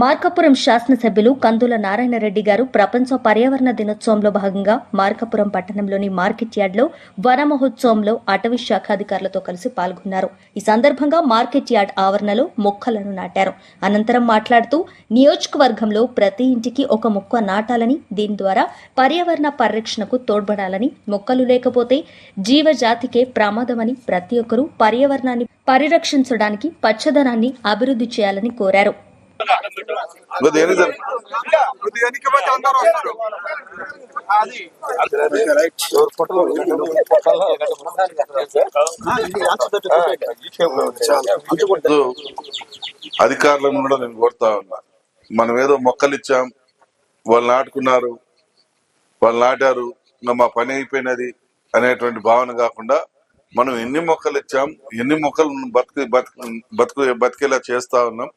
మార్కాపురం శాసనసభ్యులు కందుల నారాయణరెడ్డి గారు ప్రపంచ పర్యావరణ దినోత్సవంలో భాగంగా మార్కాపురం పట్టణంలోని మార్కెట్ యార్డ్లో వన మహోత్సవంలో అటవీ శాఖ అధికారులతో కలిసి పాల్గొన్నారు. ఈ సందర్భంగా మార్కెట్ యార్డ్ ఆవరణలో మొక్కలను నాటారు. అనంతరం మాట్లాడుతూ నియోజకవర్గంలో ప్రతి ఇంటికి ఒక మొక్క నాటాలని దీని ద్వారా పర్యావరణ పరిరక్షణకు తోడ్పడాలని మొక్కలు లేకపోతే జీవజాతికే ప్రమాదమని ప్రతి ఒక్కరూ పర్యావరణాన్ని పరిరక్షించడానికి పచ్చదనాన్ని అభివృద్ధి చేయాలని కోరారు. ఇప్పుడు అధికారులను కూడా నేను కోరుతా ఉన్నా. మనం ఏదో మొక్కలు ఇచ్చాం వాళ్ళు నాటుకున్నారు వాళ్ళు నాటారు మా పని అయిపోయినది అనేటువంటి భావన కాకుండా మనం ఎన్ని మొక్కలు ఇచ్చాం ఎన్ని మొక్కలు బతుకు బతుకు బతుకు బతికేలా చేస్తా ఉన్నాం.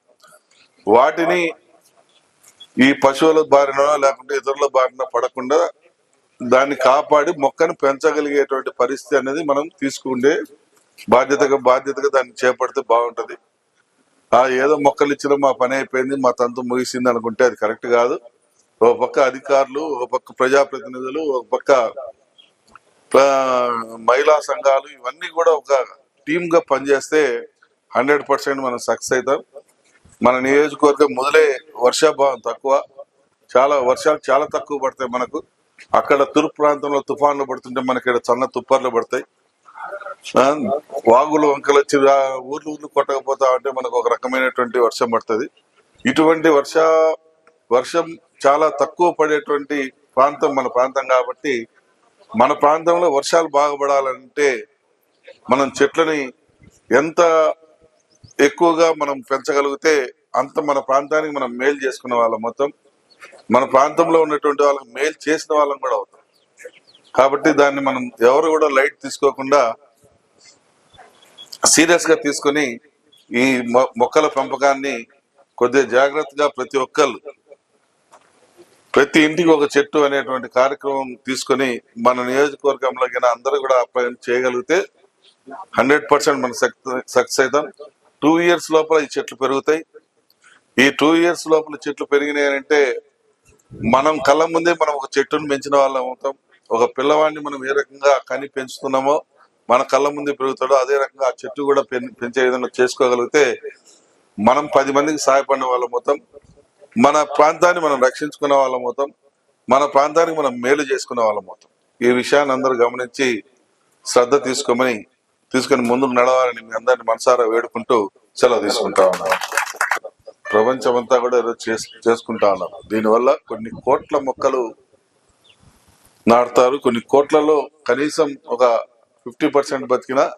వాటిని ఈ పశువుల బారిన లేకుంటే ఇతరుల బారిన పడకుండా దాన్ని కాపాడి మొక్కను పెంచగలిగేటువంటి పరిస్థితి అనేది మనం తీసుకుంటే బాధ్యతగా బాధ్యతగా దాన్ని చేపడితే బాగుంటుంది. ఆ ఏదో మొక్కలు ఇచ్చిన మా పని అయిపోయింది మా తంతు ముగిసింది అనుకుంటే అది కరెక్ట్ కాదు. ఒక పక్క అధికారులు ఒక పక్క ప్రజాప్రతినిధులు ఒక పక్క మహిళా సంఘాలు ఇవన్నీ కూడా ఒక టీమ్గా పనిచేస్తే హండ్రెడ్ పర్సెంట్ మనం సక్సెస్ అవుతాం. మన నియోజకవర్గం మొదలే వర్షాభావం తక్కువ. చాలా వర్షాలు చాలా తక్కువ పడతాయి మనకు. అక్కడ తూర్పు ప్రాంతంలో తుఫాన్లు పడుతుంటే మనకి ఇక్కడ చన్న తుప్పర్లు పడతాయి. వాగులు వంకలు వచ్చి ఆ ఊర్లు ఊర్లు కొట్టకపోతా ఉంటే మనకు ఒక రకమైనటువంటి వర్షం పడుతుంది. ఇటువంటి వర్ష వర్షం చాలా తక్కువ పడేటువంటి ప్రాంతం మన ప్రాంతం కాబట్టి మన ప్రాంతంలో వర్షాలు బాగా పడాలంటే మనం చెట్లని ఎంత ఎక్కువగా మనం పెంచగలిగితే అంత మన ప్రాంతానికి మనం మేలు చేసుకున్న వాళ్ళం మొత్తం మన ప్రాంతంలో ఉన్నటువంటి వాళ్ళకి మేలు చేసిన వాళ్ళం కూడా అవుతాం. కాబట్టి దాన్ని మనం ఎవరు కూడా లైట్ తీసుకోకుండా సీరియస్గా తీసుకొని ఈ మొ- మొక్కల పెంపకాన్ని కొద్దిగా జాగ్రత్తగా ప్రతి ఒక్కరు ప్రతి ఇంటికి ఒక చెట్టు అనేటువంటి కార్యక్రమం తీసుకొని మన నియోజకవర్గంలో అందరూ కూడా అప్లై చేయగలిగితే హండ్రెడ్ పర్సెంట్ మనం సక్సెస్ అవుతాం. టూ ఇయర్స్ లోపల ఈ చెట్లు పెరుగుతాయి. ఈ టూ ఇయర్స్ లోపల చెట్లు పెరిగినాయి అంటే మనం కళ్ళ ముందే మనం ఒక చెట్టును పెంచిన వాళ్ళం అవుతాం. ఒక పిల్లవాడిని మనం ఏ రకంగా కని పెంచుతున్నామో మన కళ్ళ ముందే పెరుగుతాడో అదే రకంగా ఆ చెట్టు కూడా పెంచే విధంగా చేసుకోగలిగితే మనం పది మందికి సహాయపడిన వాళ్ళం మొత్తం మన ప్రాంతాన్ని మనం రక్షించుకున్న వాళ్ళం మొత్తం మన ప్రాంతానికి మనం మేలు చేసుకునే వాళ్ళం మొత్తం ఈ విషయాన్ని అందరూ గమనించి శ్రద్ధ తీసుకోమని తీసుకొని ముందుకు నడవాలని మీ అందరిని మనసారా వేడుకుంటూ సెలవు తీసుకుంటా ఉన్నాను ప్రపంచం అంతా కూడా ఈరోజు చేస్- చేసుకుంటా ఉన్నారు దీనివల్ల కొన్ని కోట్ల మొక్కలు నాటుతారు. కొన్ని కోట్లలో కనీసం ఒక ఫిఫ్టీ పర్సెంట్ బతికినా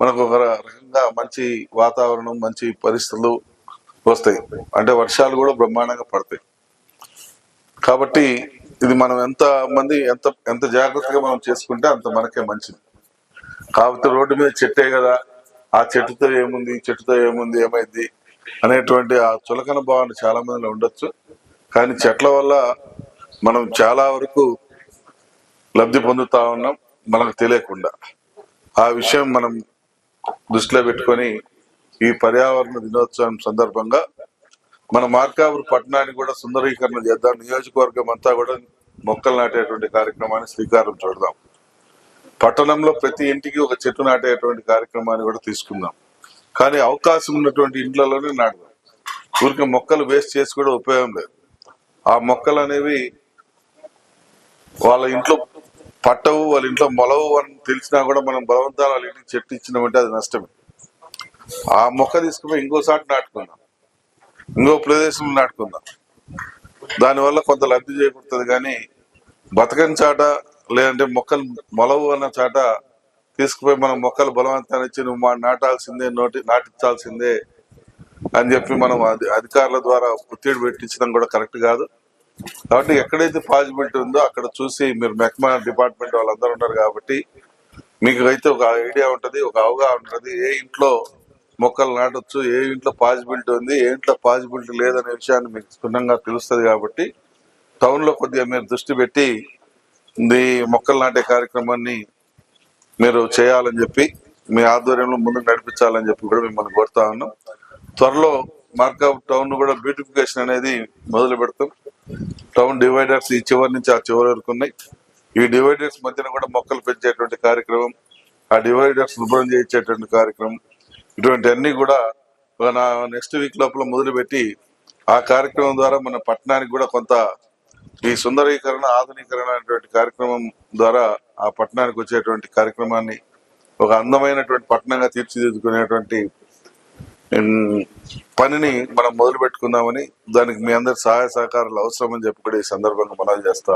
మనకు ఒక రకంగా మంచి వాతావరణం మంచి పరిస్థితులు వస్తాయి. అంటే వర్షాలు కూడా బ్రహ్మాండంగా పడతాయి. కాబట్టి ఇది మనం ఎంత మంది ఎంత ఎంత జాగ్రత్తగా మనం చేసుకుంటే అంత మనకే మంచిది. కాకపోతే రోడ్డు మీద చెట్టే కదా. ఆ చెట్టుతో ఏముంది? చెట్టుతో ఏముంది? ఏమైంది? అనేటువంటి ఆ చులకన భావన చాలా మందిలో ఉండొచ్చు. కానీ చెట్ల వల్ల మనం చాలా వరకు లబ్ధి పొందుతా ఉన్నాం. మనకు తెలియకుండా. ఆ విషయం మనం దృష్టిలో పెట్టుకొని ఈ పర్యావరణ దినోత్సవం సందర్భంగా మన మార్కాపురం పట్టణాన్ని కూడా సుందరీకరణ చేద్దాం. నియోజకవర్గం అంతా కూడా మొక్కలు నాటేటువంటి కార్యక్రమాన్ని శ్రీకారం చూడదాం. పట్టణంలో ప్రతి ఇంటికి ఒక చెట్టు నాటేటువంటి కార్యక్రమాన్ని కూడా తీసుకుందాం కానీ అవకాశం ఉన్నటువంటి ఇండ్లలోనే నాటుదాం ఊరికి మొక్కలు వేస్ట్ చేసి కూడా ఉపయోగం లేదు. ఆ మొక్కలు అనేవి వాళ్ళ ఇంట్లో పట్టవు వాళ్ళ ఇంట్లో మొలవు అని తెలిసినా కూడా మనం బలవంతాలు వాళ్ళ ఇంటికి చెట్టు ఇచ్చినామంటే అది నష్టమే. ఆ మొక్క తీసుకుపోయి ఇంకోసారి నాటుకుందాం. ఇంకో ప్రదేశంలో నాటుకుందాం. దానివల్ల కొంత లబ్ధి చేకూరుతుంది కానీ బతకని చాట లేదంటే మొక్కలు మొలవు అన్న చాట తీసుకుపోయి మనం మొక్కలు బలవంతాన్ని ఇచ్చి నువ్వు మా నాటాల్సిందే నోటి నాటించాల్సిందే అని చెప్పి మనం అది అధికారుల ద్వారా ఒత్తిడి పెట్టించడం కూడా కరెక్ట్ కాదు. కాబట్టి ఎక్కడైతే పాజిబిలిటీ ఉందో అక్కడ చూసి మీరు మెక్మా డిపార్ట్మెంట్ వాళ్ళందరూ ఉన్నారు కాబట్టి మీకు అయితే ఒక ఐడియా ఉంటుంది ఒక అవగాహన ఉంటుంది ఏ ఇంట్లో మొక్కలు నాటొచ్చు ఏ ఇంట్లో పాజిబిలిటీ ఉంది ఏ ఇంట్లో పాజిబిలిటీ లేదనే విషయాన్ని మీకు క్షుణ్ణంగా తెలుస్తుంది కాబట్టి టౌన్లో కొద్దిగా మీరు దృష్టి పెట్టి మీ మొక్కలు నాటే కార్యక్రమాన్ని మీరు చేయాలని చెప్పి మీ ఆధ్వర్యంలో ముందుకు నడిపించాలని చెప్పి కూడా మిమ్మల్ని కోరుతా ఉన్నాం. త్వరలో మార్కప్ టౌన్ కూడా బ్యూటిఫికేషన్ అనేది మొదలు పెడతాం. టౌన్ డివైడర్స్ ఈ చివరి నుంచి ఆ చివరి వరకు ఉన్నాయి. ఈ డివైడర్స్ మధ్యన కూడా మొక్కలు పెంచేటువంటి కార్యక్రమం ఆ డివైడర్స్ శుభ్రం చేయించేటువంటి కార్యక్రమం ఇటువంటి అన్ని కూడా నెక్స్ట్ వీక్ లోపల మొదలుపెట్టి ఆ కార్యక్రమం ద్వారా మన పట్టణానికి కూడా కొంత ఈ సుందరీకరణ ఆధునీకరణ అనేటువంటి కార్యక్రమం ద్వారా ఆ పట్టణానికి వచ్చేటువంటి కార్యక్రమాన్ని ఒక అందమైనటువంటి పట్టణంగా తీర్చిదిద్దుకునేటువంటి పనిని మనం మొదలు పెట్టుకుందామని దానికి మీ అందరి సహాయ సహకారాలు అవసరమని చెప్పుకునే చెప్పి కూడా ఈ సందర్భంగా మనం చేస్తా